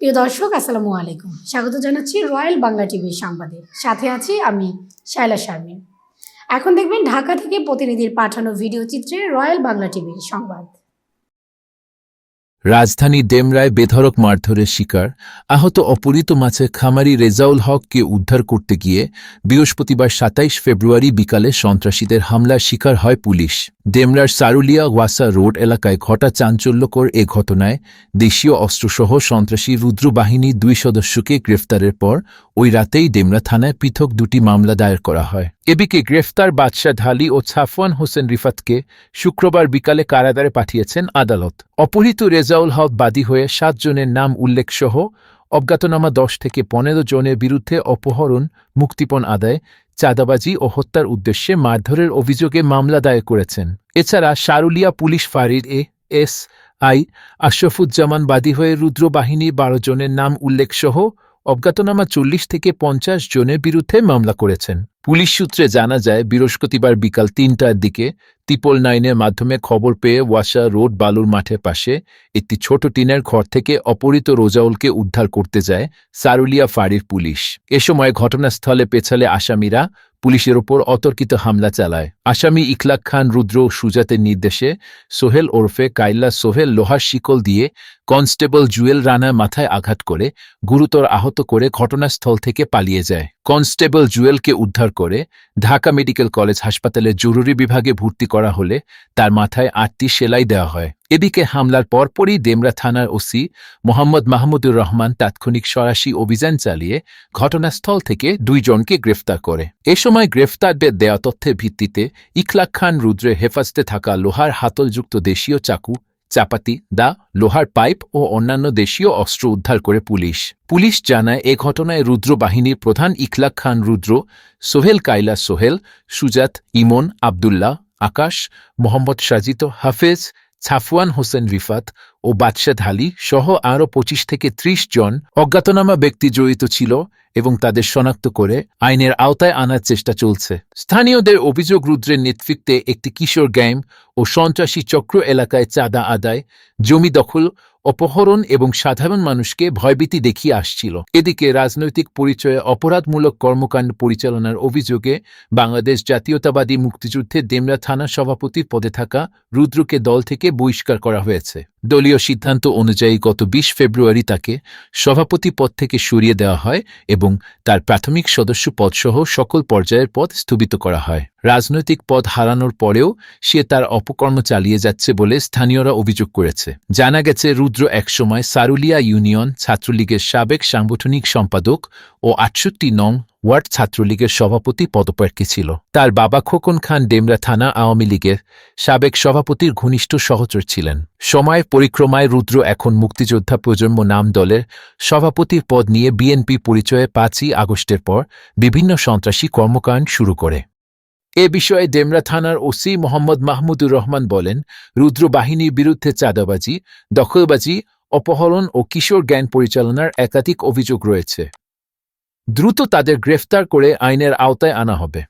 প্রিয় দর্শক, আসসালামু আলাইকুম। স্বাগত জানাচ্ছি রয়্যাল বাংলা টিভির সংবাদে। সাথে আছি আমি শায়লা শারমিন। এখন দেখবেন ঢাকা থেকে প্রতিনিধির পাঠানো ভিডিও চিত্রে রয়্যাল বাংলা টিভির সংবাদ। রাজধানী ডেমরায় বেধড়ক মারধরের শিকার, আহত অপহৃত মাছের খামারি রেজাউল হককে উদ্ধার করতে গিয়ে বৃহস্পতিবার সাতাইশ ফেব্রুয়ারি বিকালে সন্ত্রাসীদের হামলার শিকার হয় পুলিশ। ডেমরার সারুলিয়া ওয়াসা রোড এলাকায় ঘটা চাঞ্চল্যকর এ ঘটনায় দেশীয় অস্ত্রসহ সন্ত্রাসী রুদ্র বাহিনীর দুই সদস্যকে গ্রেফতারের পর ওই রাতেই ডেমরা থানায় পৃথক দুটি মামলা দায়ের করা হয়। এদিকে গ্রেফতার বাদশাহ ঢালি ও ছাফওয়ান হোসেন রিফাতকে শুক্রবার বিকালে কারাগারে পাঠিয়েছেন আদালত। অপহৃত রেজাউল হক বাদী হয়ে সাতজনের নাম উল্লেখসহ অজ্ঞাতনামা দশ থেকে পনেরো জনের বিরুদ্ধে অপহরণ, মুক্তিপণ আদায় চাঁদাবাজি ও হত্যার উদ্দেশ্যে মারধরের অভিযোগে মামলা দায়ের করেছেন। এছাড়া সারুলিয়া পুলিশ ফাঁড়ির এ এস আই আশরফুজ্জামান বাদী হয়ে রুদ্র বাহিনীর বারো জনের নাম উল্লেখসহ অজ্ঞাতনামা চল্লিশ থেকে পঞ্চাশ জনের বিরুদ্ধে মামলা করেছেন। পুলিশ সূত্রে জানা যায়, বৃহস্পতিবার বিকাল তিনটার দিকে তিপল নাইনের মাধ্যমে খবর পেয়ে ওয়াসা রোড বালুর মাঠের পাশে একটি ছোট টিনের ঘর থেকে অপহৃত রোজাউলকে উদ্ধার করতে যায় সারুলিয়া ফাঁড়ির পুলিশ। এ সময় ঘটনাস্থলে পেছালে আসামিরা পুলিশের ওপর অতর্কিত হামলা চালায়। আসামি ইখলাক খান রুদ্র সুজাতের নির্দেশে সোহেল ওরফে কাইল্লা সোহেল লোহার শিকল দিয়ে কনস্টেবল জুয়েল রানা মাথায় আঘাত করে, গুরুতর আহত করে ঘটনাস্থল থেকে পালিয়ে যায়। কনস্টেবল জুয়েলকে উদ্ধার করে ঢাকা মেডিকেল কলেজ হাসপাতালে জরুরি বিভাগে ভর্তি করা হলে তার মাথায় আটটি সেলাই দেওয়া হয়। এদিকে হামলার পরপরই দেমরা থানার ওসি মোহাম্মদ মাহমুদুর রহমান তাৎক্ষণিক সরাসি অভিযান চালিয়ে ঘটনাস্থল থেকে দুইজনকে গ্রেফতার করে। এ সময় গ্রেফতারদের দেওয়া তথ্যের ভিত্তিতে ইখলাক খান রুদ্রের হেফাজতে থাকা লোহার হাতলযুক্ত দেশীয় চাকু, চাপাতি, দা, লোহার পাইপ ও অন্যান্য দেশীয় অস্ত্র উদ্ধার করে পুলিশ। পুলিশ জানায়, এ ঘটনায় রুদ্র বাহিনীর প্রধান ইখলাক খান রুদ্র, সোহেল কাইলা সোহেল, সুজাত ইমন আবদুল্লাহ, আকাশ, মোহাম্মদ সাজিত হাফেজ ছাফওয়ান হোসেন রিফাত ও বাদশাদ ঢালি সহ আরও পঁচিশ থেকে ত্রিশ জন অজ্ঞাতনামা ব্যক্তি জড়িত ছিল এবং তাদের শনাক্ত করে আইনের আওতায় আনার চেষ্টা চলছে। স্থানীয়দের অভিযোগ, রুদ্রের নেতৃত্বে একটি কিশোর গ্যাং ও সন্ত্রাসী চক্র এলাকায় চাঁদা আদায়, জমি দখল অপহরণ এবং সাধারণ মানুষকে ভয়ভীতি দেখিয়ে আসছিল। এদিকে রাজনৈতিক পরিচয়ে অপরাধমূলক কর্মকাণ্ড পরিচালনার অভিযোগে বাংলাদেশ জাতীয়তাবাদী মুক্তিযুদ্ধের দেমরা থানা সভাপতির পদে থাকা রুদ্রকে দল থেকে বহিষ্কার করা হয়েছে। দলীয় সিদ্ধান্ত অনুযায়ী গত বিশ ফেব্রুয়ারি তাকে সভাপতি পদ থেকে সরিয়ে দেওয়া হয় এবং তার প্রাথমিক সদস্য পদসহ সকল পর্যায়ের পদ স্থগিত করা হয়। রাজনৈতিক পদ হারানোর পরেও সে তার অপকর্ম চালিয়ে যাচ্ছে বলে স্থানীয়রা অভিযোগ করেছে। জানা গেছে রুদ্র একসময় সারুলিয়া ইউনিয়ন ছাত্রলীগের সাবেক সাংগঠনিক সম্পাদক ও আটষট্টি নং ওয়ার্ড ছাত্রলীগের সভাপতি পদপ্রার্থী ছিল। তার বাবা খোকন খান ডেমরা থানা আওয়ামী লীগের সাবেক সভাপতির ঘনিষ্ঠ সহচর ছিলেন। সময়ের পরিক্রমায় রুদ্র এখন মুক্তিযোদ্ধা প্রজন্ম নাম দলের সভাপতির পদ নিয়ে বিএনপি পরিচয়ে পাঁচই আগস্টের পর বিভিন্ন সন্ত্রাসী কর্মকাণ্ড শুরু করে। এ বিষয়ে ডেমরা থানার ওসি মোহাম্মদ মাহমুদুর রহমান বলেন রুদ্র বাহিনীর বিরুদ্ধে চাঁদাবাজি, দখলবাজি, অপহরণ ও কিশোর জ্ঞান পরিচালনার একাধিক অভিযোগ রয়েছে। দ্রুত তাদের গ্রেফতার করে আইনের আওতায় আনা হবে।